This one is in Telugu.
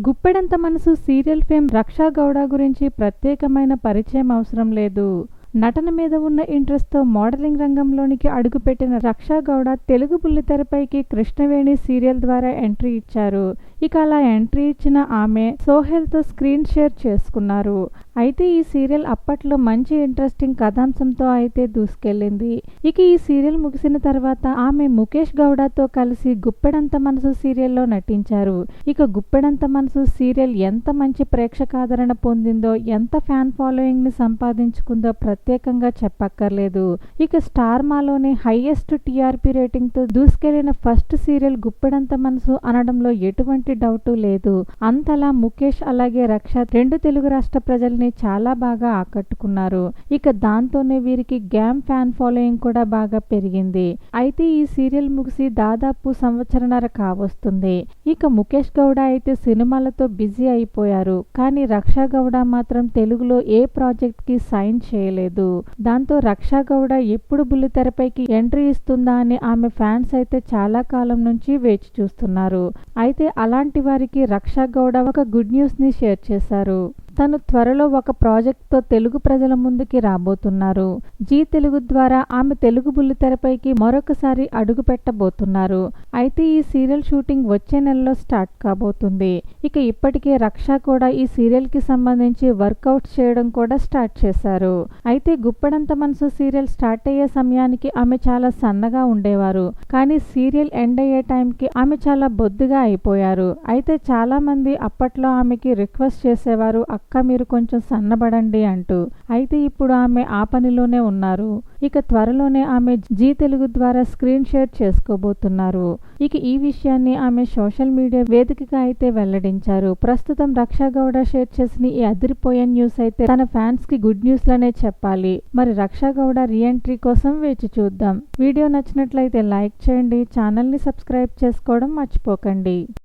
గుప్పెడంత మనసు సీరియల్ ఫేమ్ రక్షా గౌడ గురించి ప్రత్యేకమైన పరిచయం అవసరం లేదు. నటన మీద ఉన్న ఇంట్రెస్ట్తో మోడలింగ్ రంగంలోనికి అడుగుపెట్టిన రక్షా గౌడ తెలుగు బుల్లితెరపైకి కృష్ణవేణి సీరియల్ ద్వారా ఎంట్రీ ఇచ్చారు. ఇక అలా ఎంట్రీ ఇచ్చిన ఆమె సోహెల్తో స్క్రీన్ షేర్ చేసుకున్నారు. అయితే ఈ సీరియల్ అప్పట్లో మంచి ఇంట్రెస్టింగ్ కథాంశంతో అయితే దూసుకెళ్ళింది. ఇక ఈ సీరియల్ ముగిసిన తర్వాత ఆమె ముఖేష్ గౌడతో కలిసి గుప్పెడంత మనసు సీరియల్లో నటించారు. ఇక గుప్పెడంత మనసు సీరియల్ ఎంత మంచి ప్రేక్షకాదరణ పొందిందో ఎంత ఫ్యాన్ ఫాలోయింగ్ని సంపాదించుకుందో ప్రత్యేకంగా చెప్పక్కర్లేదు. ఇక స్టార్ మాలోనే హైయెస్ట్ టీఆర్పీ రేటింగ్తో దూసుకెళ్ళిన ఫస్ట్ సీరియల్ గుప్పెడంత మనసు అనడంలో ఎటువంటి డౌట్ లేదు. అంతలా ముఖేష్ అలాగే రక్ష రెండు తెలుగు రాష్ట్ర ప్రజల్ని చాలా బాగా ఆకట్టుకున్నారు. ఇక దాంతోనే వీరికి గ్యామ్ ఫ్యాన్ ఫాలోయింగ్ కూడా బాగా పెరిగింది. అయితే ఈ సీరియల్ ముగిసి దాదాపు సంవత్సరన్నర కావస్తుంది. ఇక ముఖేష్ గౌడ అయితే సినిమాలతో బిజీ అయిపోయారు. కానీ రక్షా గౌడ మాత్రం తెలుగులో ఏ ప్రాజెక్ట్కి సైన్ చేయలేదు. దాంతో రక్షా గౌడ ఎప్పుడు బుల్లితెరపైకి ఎంట్రీ ఇస్తుందా అని ఆమె ఫ్యాన్స్ అయితే చాలా కాలం నుంచి వేచి చూస్తున్నారు. అయితే అలాంటి వారికి రక్షా గౌడ ఒక గుడ్ న్యూస్ని షేర్ చేశారు. తను త్వరలో ఒక ప్రాజెక్ట్తో తెలుగు ప్రజల ముందుకి రాబోతున్నారు. జీ తెలుగు ద్వారా ఆమె తెలుగు బుల్లితెరపైకి మరొకసారి అడుగు పెట్టబోతున్నారు. అయితే ఈ సీరియల్ షూటింగ్ వచ్చే నెలలో స్టార్ట్ కాబోతుంది. ఇక ఇప్పటికే రక్ష కూడా ఈ సీరియల్కి సంబంధించి వర్కౌట్ చేయడం కూడా స్టార్ట్ చేశారు. అయితే గుప్పెడంత మనసు సీరియల్ స్టార్ట్ అయ్యే సమయానికి ఆమె చాలా సన్నగా ఉండేవారు. కానీ సీరియల్ ఎండ్ అయ్యే టైంకి ఆమె చాలా బొద్దుగా అయిపోయారు. అయితే చాలా మంది అప్పట్లో ఆమెకి రిక్వెస్ట్ చేసేవారు అక్క మీరు కొంచెం సన్నబడండి అంటూ. అయితే ఇప్పుడు ఆమె ఆ పనిలోనే ఉన్నారు. ఇక త్వరలోనే ఆమె జీ తెలుగు ద్వారా స్క్రీన్ షేర్ చేసుకోబోతున్నారు. ఇక ఈ విషయాన్ని ఆమె సోషల్ మీడియా వేదికగా అయితే వెల్లడించారు. ప్రస్తుతం రక్షా గౌడ షేర్ చేసిన ఈ అదిరిపోయే న్యూస్ అయితే తన ఫ్యాన్స్కి గుడ్ న్యూస్ లనే చెప్పాలి. మరి రక్షా గౌడ రీఎంట్రీ కోసం వేచి చూద్దాం. వీడియో నచ్చినట్లయితే లైక్ చేయండి ఛానల్ని సబ్స్క్రైబ్ చేసుకోవడం మర్చిపోకండి.